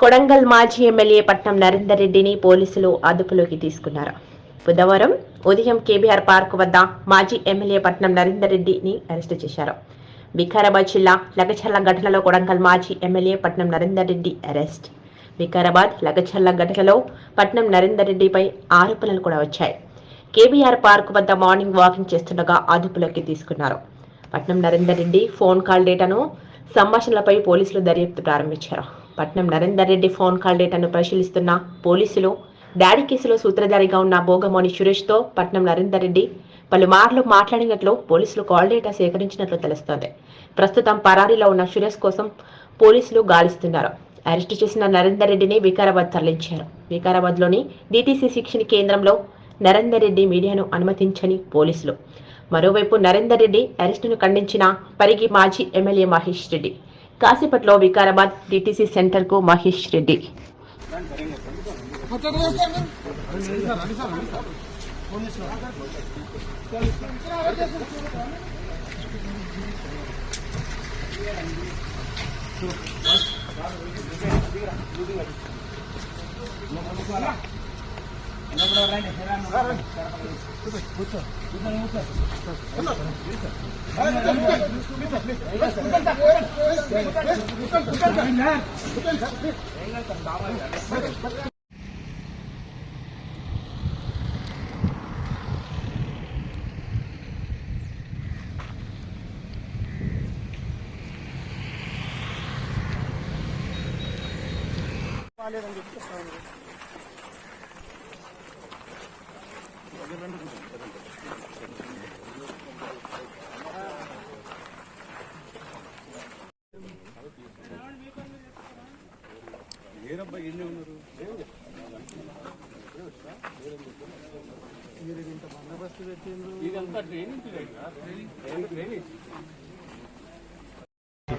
కొడంగల్ మాజీ ఎమ్మెల్యే పట్నం నరేందర్ రెడ్డిని పోలీసులు అదుపులోకి తీసుకున్నారు. బుధవారం ఉదయం కేబీఆర్ పార్క్ వద్ద మాజీ ఎమ్మెల్యే పట్నం నరేందర్ రెడ్డిని అరెస్టు చేశారు. వికారాబాద్ జిల్లా లగచర్ల ఘటనలో కొడంగల్ మాజీ ఎమ్మెల్యే పట్నం నరేందర్ రెడ్డి అరెస్ట్. వికారాబాద్ లగచర్ల ఘటనలో పట్నం నరేందర్ రెడ్డిపై ఆరోపణలు కూడా వచ్చాయి. కేబీఆర్ పార్క్ వద్ద మార్నింగ్ వాకింగ్ చేస్తుండగా అదుపులోకి తీసుకున్నారు. పట్నం నరేందర్ రెడ్డి ఫోన్ కాల్ డేటాను సంభాషణలపై పోలీసులు దర్యాప్తు ప్రారంభించారు. పట్నం నరేందర్ రెడ్డి ఫోన్ కాల్ డేటాను పరిశీలిస్తున్న పోలీసులు డాడీ కేసులో సూత్రధారిగా ఉన్న భోగమోని సురేష్తో పట్నం నరేందర్ రెడ్డి పలుమార్లు మాట్లాడినట్లు పోలీసులు కాల్ డేటా సేకరించినట్లు తెలుస్తోంది. ప్రస్తుతం పరారీలో ఉన్న సురేష్ కోసం పోలీసులు గాలిస్తున్నారు. అరెస్టు చేసిన నరేందర్ రెడ్డిని వికారాబాద్ తరలించారు. వికారాబాద్లోని డీటీసీ శిక్షణ కేంద్రంలో నరేందర్ రెడ్డి మీడియాను అనుమతించని పోలీసులు. మరోవైపు నరేందర్ రెడ్డి అరెస్టును ఖండించిన పరిగి మాజీ ఎమ్మెల్యే మహేష్ రెడ్డి. కాసేపట్లో వికారాబాద్ డిటిసి సెంటర్కు మహేష్ రెడ్డి బాగాలేదని చెప్పి చెప్తాను ఏరబ్బా ఎన్ని ఉన్నారు. మీరు ఇంత బందోబస్తు పెట్టిండ్రు ఇదంతా ట్రైనింగ్ ట్రైనింగ్